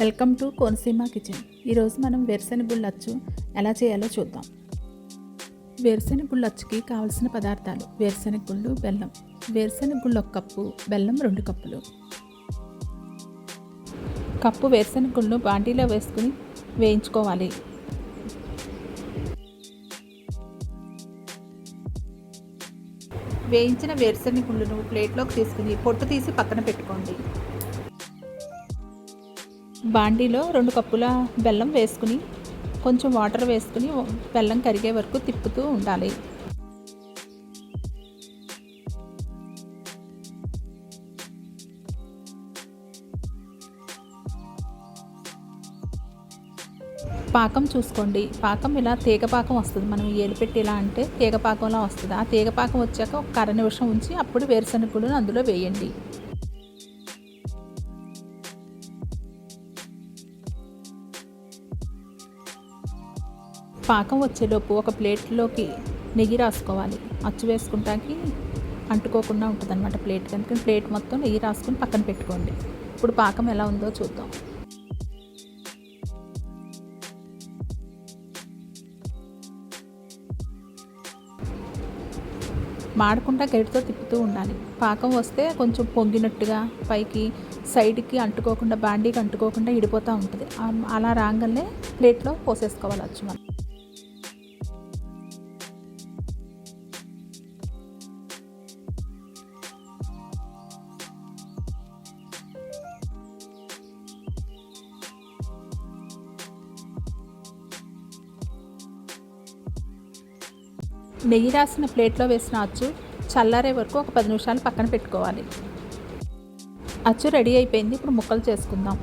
Welcome to Konaseema kitchen. ఈరోజు మనం వేరుశెనగ గుళ్ళచ్చు ఎలా చేయాలో చూద్దాం. వేరుశెనగ గుళ్ళచ్చుకి కావలసిన పదార్థాలు వేరుశెనగ గుళ్ళు బెల్లం. వేరుశెనగుళ్ళు ఒక కప్పు బెల్లం రెండు కప్పులు. కప్పు వేరుశెనగుళ్ళు బాండీలో వేసుకుని వేయించుకోవాలి. వేయించిన వేరుశెనగుళ్ళను ప్లేట్లోకి తీసుకుని పొట్టు తీసి పక్కన పెట్టుకోండి. బాండీలో రెండు కప్పుల బెల్లం వేసుకుని కొంచెం వాటర్ వేసుకుని బెల్లం కరిగే వరకు తిప్పుతూ ఉండాలి. పాకం చూసుకోండి. పాకం ఇలా తీగ పాకం వస్తుంది. మనం ఏలు పెట్టి ఇలా అంటే తీగ పాకంలా వస్తుంది. ఆ తీగ పాకం వచ్చాక ఒక అర నిమిషం ఉంచి అప్పుడు వేరుశనగ గుళ్ళను అందులో వేయండి. పాకం వచ్చేలోపు ఒక ప్లేట్లోకి నెయ్యి రాసుకోవాలి. అచ్చు వేసుకుంటానికి అంటుకోకుండా ఉంటుంది అనమాట ప్లేట్. కనుక ప్లేట్ మొత్తం నెయ్యి రాసుకుని పక్కన పెట్టుకోండి. ఇప్పుడు పాకం ఎలా ఉందో చూద్దాం. మాడకుండా గరిటతో తిప్పుతూ ఉండాలి. పాకం వస్తే కొంచెం పొంగినట్టుగా పైకి సైడ్కి అంటుకోకుండా బాండీకి అంటుకోకుండా ఇడిపోతూ ఉంటుంది. అలా రాగానే ప్లేట్లో పోసేసుకోవాలి వచ్చి మనం. నెయ్యి రాసిన ప్లేట్లో వేసిన అచ్చు చల్లారే వరకు ఒక పది నిమిషాలు పక్కన పెట్టుకోవాలి. అచ్చు రెడీ అయిపోయింది ఇప్పుడు ముక్కలు చేసుకుందాం.